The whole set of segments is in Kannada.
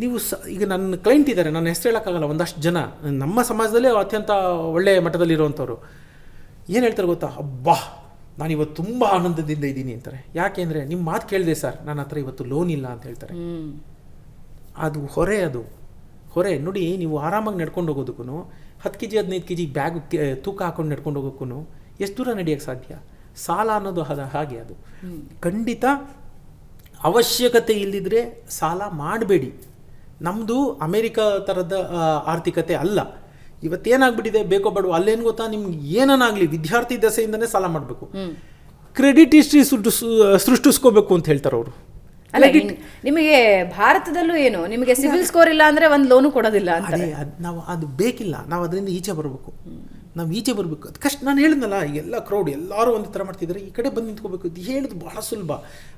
ನೀವು ಸ ಈಗ ನನ್ನ ಕ್ಲೈಂಟ್ ಇದ್ದಾರೆ ನನ್ನ ಹೆಸರು ಹೇಳೋಕ್ಕಾಗಲ್ಲ ಒಂದಷ್ಟು ಜನ. ನಮ್ಮ ಸಮಾಜದಲ್ಲೇ ಅತ್ಯಂತ ಒಳ್ಳೆಯ ಮಟ್ಟದಲ್ಲಿರುವಂಥವ್ರು ಏನು ಹೇಳ್ತಾರೆ ಗೊತ್ತಾ? ಅಬ್ಬಾ ನಾನು ಇವತ್ತು ತುಂಬ ಆನಂದದಿಂದ ಇದ್ದೀನಿ ಅಂತಾರೆ. ಯಾಕೆ ಅಂದರೆ ನಿಮ್ಮ ಮಾತು ಕೇಳಿದೆ ಸರ್ ನನ್ನ ಹತ್ರ ಇವತ್ತು ಲೋನ್ ಇಲ್ಲ ಅಂತ ಹೇಳ್ತಾರೆ. ಅದು ಹೊರೆ ಅದು. ಹೊರೆ ನೋಡಿ ನೀವು ಆರಾಮಾಗಿ ನಡ್ಕೊಂಡು ಹೋಗೋದಕ್ಕೂ ಹತ್ತು ಕೆ ಜಿ ಹದಿನೈದು ಕೆ ಜಿ ಬ್ಯಾಗ್ ತೂಕ ಹಾಕೊಂಡು ನಡ್ಕೊಂಡು ಹೋಗೋಕ್ಕೂ ಎಷ್ಟು ದೂರ ನಡೆಯೋಕ್ಕೆ ಸಾಧ್ಯ? ಸಾಲ ಅನ್ನೋದು ಅದ ಹಾಗೆ ಅದು. ಖಂಡಿತ ಅವಶ್ಯಕತೆ ಇಲ್ಲದಿದ್ದರೆ ಸಾಲ ಮಾಡಬೇಡಿ. ನಮ್ಮದು ಅಮೇರಿಕ ಥರದ ಆರ್ಥಿಕತೆ ಅಲ್ಲ. ಇವತ್ತೇನಾಗ್ಬಿಟ್ಟಿದೆ ಬೇಕೋ ಬೇಡವೋ ಅಲ್ಲೇನು ಗೊತ್ತಾ? ನಿಮ್ಗೆ ಏನನ್ನಾಗಲಿ ವಿದ್ಯಾರ್ಥಿ ದಸೆಯಿಂದನೇ ಸಾಲ ಮಾಡಬೇಕು. ಕ್ರೆಡಿಟ್ ಹಿಸ್ಟ್ರಿ ಸೃಷ್ಟಿಸ್ಕೋಬೇಕು ಅಂತ ಹೇಳ್ತಾರೆ ಅವರು. ಅಲ್ಲ ನಿಮಗೆ ಭಾರತದಲ್ಲೂ ಏನು? ನಿಮಗೆ ಸಿವಿಲ್ ಸ್ಕೋರ್ ಇಲ್ಲ ಅಂದ್ರೆ ಒಂದು ಲೋನು ಕೊಡೋದಿಲ್ಲ ನಾವು ಅದು ಬೇಕಿಲ್ಲ. ನಾವು ಅದರಿಂದ ಈಚೆ ಬರಬೇಕು. ನಾವು ಈಚೆ ಬರಬೇಕು. ಅದು ಕಷ್ಟ ನಾನು ಹೇಳಿದ್ನಲ್ಲ ಎಲ್ಲ ಕ್ರೌಡ್ ಎಲ್ಲರೂ ಒಂದು ಥರ ಮಾಡ್ತಿದ್ದಾರೆ ಈ ಕಡೆ ಬಂದು ನಿಂತ್ಕೋಬೇಕು. ಇದು ಹೇಳೋದು ಬಹಳ ಸುಲಭ.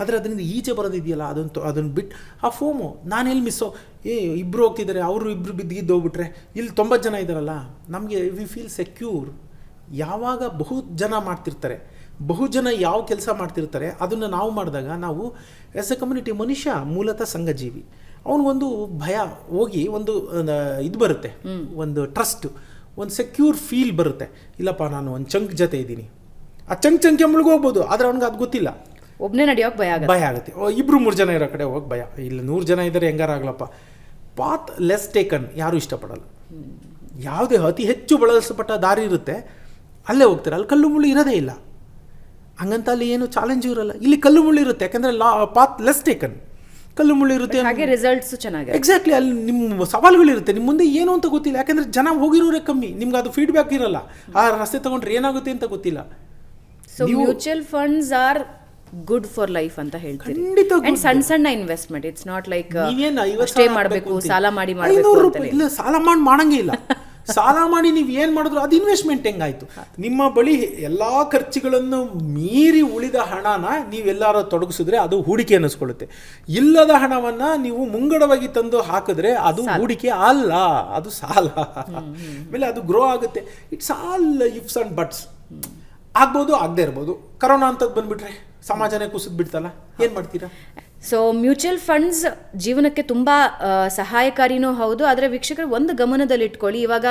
ಆದರೆ ಅದರಿಂದ ಈಚೆ ಬರೋದಿದೆಯಲ್ಲ ಅದನ್ನು ಅದನ್ನು ಬಿಟ್ಟು ಆ ಫೋಮು ನಾನು ಎಲ್ಲಿ ಮಿಸ್ಸೋ ಏ ಇಬ್ಬರು ಹೋಗ್ತಿದ್ದಾರೆ ಅವರು ಇಬ್ಬರು ಬಿದ್ದು ಹೋಗ್ಬಿಟ್ರೆ. ಇಲ್ಲಿ ತೊಂಬತ್ತು ಜನ ಇದ್ದಾರಲ್ಲ ನಮಗೆ ವಿ ಫೀಲ್ ಸೆಕ್ಯೂರ್ ಯಾವಾಗ ಬಹು ಜನ ಮಾಡ್ತಿರ್ತಾರೆ ಬಹು ಜನ ಯಾವ ಕೆಲಸ ಮಾಡ್ತಿರ್ತಾರೆ ಅದನ್ನು ನಾವು ಮಾಡಿದಾಗ ನಾವು ಎಸ್ ಎ ಕಮ್ಯುನಿಟಿ ಮನುಷ್ಯ ಮೂಲತಃ ಸಂಘಜೀವಿ. ಅವನಿಗೊಂದು ಭಯ ಹೋಗಿ ಒಂದು ಇದು ಬರುತ್ತೆ. ಒಂದು ಟ್ರಸ್ಟ್ ಒಂದು ಸೆಕ್ಯೂರ್ ಫೀಲ್ ಬರುತ್ತೆ. ಇಲ್ಲಪ್ಪ ನಾನು ಒಂದು ಚಂಕ್ ಜೊತೆ ಇದ್ದೀನಿ. ಆ ಚಂಕ್ ಚಂಕ್ ಹೋಗ್ಬೋದು ಆದರೆ ಅವ್ನಿಗೆ ಅದು ಗೊತ್ತಿಲ್ಲ. ಒಬ್ಬನೇ ನಡೆಯೋಕೆ ಭಯ ಆಗುತ್ತೆ. ಭಯ ಆಗುತ್ತೆ. ಇಬ್ಬರು ಇಬ್ರು ಮೂರು ಜನ ಇರೋ ಕಡೆ ಹೋಗಿ ಭಯ. ಇಲ್ಲ ನೂರು ಜನ ಇದ್ದಾರೆ ಹೆಂಗಾರ ಆಗಲಪ್ಪ. ಪಾತ್ ಲೆಸ್ ಟೇಕನ್ ಯಾರೂ ಇಷ್ಟಪಡಲ್ಲ. ಯಾವುದೇ ಅತಿ ಹೆಚ್ಚು ಬಳಸಲ್ಪಟ್ಟ ದಾರಿ ಇರುತ್ತೆ ಅಲ್ಲೇ ಹೋಗ್ತಾರೆ. ಅಲ್ಲಿ ಕಲ್ಲು ಮುಳ್ಳು ಇರೋದೇ ಇಲ್ಲ. ಹಂಗಂತ ಅಲ್ಲಿ ಏನು ಚಾಲೆಂಜ್ ಇರಲ್ಲ. ಇಲ್ಲಿ ಕಲ್ಲು ಮುಳ್ಳು ಇರುತ್ತೆ. ಯಾಕಂದರೆ ಲಾ ಪಾತ್ ಲೆಸ್ ಟೇಕನ್ ಕಲ್ಲು ಮುಳ್ಳು ಇರುತ್ತೆ ಹಾಗೆ ರಿಸಲ್ಟ್ಸ್ ಚೆನ್ನಾಗಿ ಎಕ್ಸಾಕ್ಟ್ಲಿ ಅಲ್ಲಿ ನಿಮ್ಮ ಸವಾಲುಗಳಿರುತ್ತೆ. ನಿಮ್ಮ ಮುಂದೆ ಏನು ಅಂತ ಗೊತ್ತಿಲ್ಲ. ಯಾಕಂದ್ರೆ ಜನ ಹೋಗಿರೋರೇ ಕಮ್ಮಿ. ನಿಮ್ಗೆ ಅದು ಫೀಡ್ಬ್ಯಾಕ್ ಇರಲ್ಲ. ಆ ರಸ್ತೆ ತಗೊಂಡ್ರೆ ಏನಾಗುತ್ತೆ ಅಂತ ಗೊತ್ತಿಲ್ಲ. So mutual funds are good for life ಅಂತ ಹೇಳ್ತೀರಿ. ಖಂಡಿತ ಅಂಡ್ ಸಣ್ಣ ಸಣ್ಣ investment it's not like stay ಮಾಡಬೇಕು ಸಾಲ ಮಾಡಿ ಮಾಡಬೇಕು ಇಲ್ಲ ಸಾಲ ಮಾಡಿ ಮಾಡಂಗೇ ಇಲ್ಲ. ಸಾಲ ಮಾಡಿ ನೀವು ಏನು ಮಾಡಿದ್ರು ಅದು ಇನ್ವೆಸ್ಟ್ಮೆಂಟ್ ಹೆಂಗಾಯ್ತು? ನಿಮ್ಮ ಬಳಿ ಎಲ್ಲ ಖರ್ಚುಗಳನ್ನು ಮೀರಿ ಉಳಿದ ಹಣನ ನೀವೆಲ್ಲರೂ ತೊಡಗಿಸಿದ್ರೆ ಅದು ಹೂಡಿಕೆ ಅನ್ನಿಸ್ಕೊಳ್ಳುತ್ತೆ. ಇಲ್ಲದ ಹಣವನ್ನು ನೀವು ಮುಂಗಡವಾಗಿ ತಂದು ಹಾಕಿದ್ರೆ ಅದು ಹೂಡಿಕೆ ಅಲ್ಲ ಅದು ಸಾಲ. ಆಮೇಲೆ ಅದು ಗ್ರೋ ಆಗುತ್ತೆ. It's all ifs and buts ಆಗ್ಬೋದು ಆಗದೆ ಇರ್ಬೋದು. ಕರೋನಾ ಅಂತದ್ದು ಬಂದ್ಬಿಟ್ರೆ ಸಮಾಜನೇ ಕುಸಿದ್ಬಿಡ್ತಲ್ಲ. ಏನು ಮಾಡ್ತೀರಾ? ಸೊ ಮ್ಯೂಚುವಲ್ ಫಂಡ್ಸ್ ಜೀವನಕ್ಕೆ ತುಂಬ ಸಹಾಯಕಾರಿನೂ ಹೌದು. ಆದರೆ ವೀಕ್ಷಕರು ಒಂದು ಗಮನದಲ್ಲಿ ಇಟ್ಕೊಳ್ಳಿ. ಇವಾಗ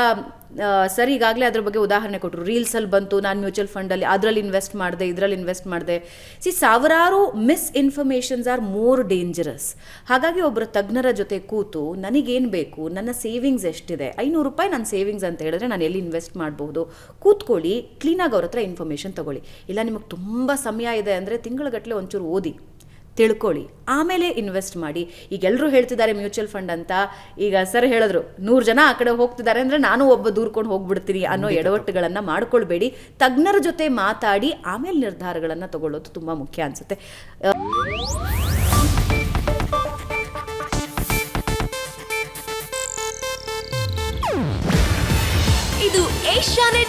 ಸರ್ ಈಗಾಗಲೇ ಅದ್ರ ಬಗ್ಗೆ ಉದಾಹರಣೆ ಕೊಟ್ಟರು ರೀಲ್ಸಲ್ಲಿ ಬಂತು, ನಾನು ಮ್ಯೂಚುವಲ್ ಫಂಡಲ್ಲಿ ಅದರಲ್ಲಿ ಇನ್ವೆಸ್ಟ್ ಮಾಡಿದೆ, ಇದರಲ್ಲಿ ಇನ್ವೆಸ್ಟ್ ಮಾಡಿದೆ. ಸಿ ಸಾವಿರಾರು misinformations are more dangerous ಹಾಗಾಗಿ ಒಬ್ಬರು ತಜ್ಞರ ಜೊತೆ ಕೂತು, ನನಗೇನು ಬೇಕು? ನನ್ನ ಸೇವಿಂಗ್ಸ್ ಎಷ್ಟಿದೆ? ಐನೂರು ರೂಪಾಯಿ ನನ್ನ ಸೇವಿಂಗ್ಸ್ ಅಂತ ಹೇಳಿದ್ರೆ ನಾನು ಎಲ್ಲಿ ಇನ್ವೆಸ್ಟ್ ಮಾಡಬಹುದು ಕೂತ್ಕೊಳ್ಳಿ ಕ್ಲೀನಾಗಿ ಅವ್ರ ಹತ್ರ ಇನ್ಫಾರ್ಮೇಷನ್ ತಗೊಳ್ಳಿ. ಇಲ್ಲ, ನಿಮಗೆ ತುಂಬ ಸಮಯ ಇದೆ ಅಂದರೆ ತಿಂಗಳಗಟ್ಟಲೆ ಒಂಚೂರು ಓದಿ. ತಿಳ್ಕೊಳ್ಳಿ. ಆಮೇಲೆ ಇನ್ವೆಸ್ಟ್ ಮಾಡಿ. ಈಗ ಎಲ್ಲರೂ ಹೇಳ್ತಿದ್ದಾರೆ ಮ್ಯೂಚುವಲ್ ಫಂಡ್ ಅಂತ. ಈಗ ಸರ್ ಹೇಳಿದ್ರು ನೂರು ಜನ ಆ ಕಡೆ ಹೋಗ್ತಿದ್ದಾರೆ ಅಂದರೆ ನಾನು ಒಬ್ಬ ದೂರ್ಕೊಂಡು ಹೋಗ್ಬಿಡ್ತೀನಿ ಅನ್ನೋ ಎಡವಟ್ಟುಗಳನ್ನು ಮಾಡ್ಕೊಳ್ಬೇಡಿ. ತಜ್ಞರ ಜೊತೆ ಮಾತಾಡಿ ಆಮೇಲೆ ನಿರ್ಧಾರಗಳನ್ನು ತಗೊಳ್ಳೋದು ತುಂಬ ಮುಖ್ಯ ಅನಿಸುತ್ತೆ. ಇದು ಏಷ್ಯಾನೆಟ್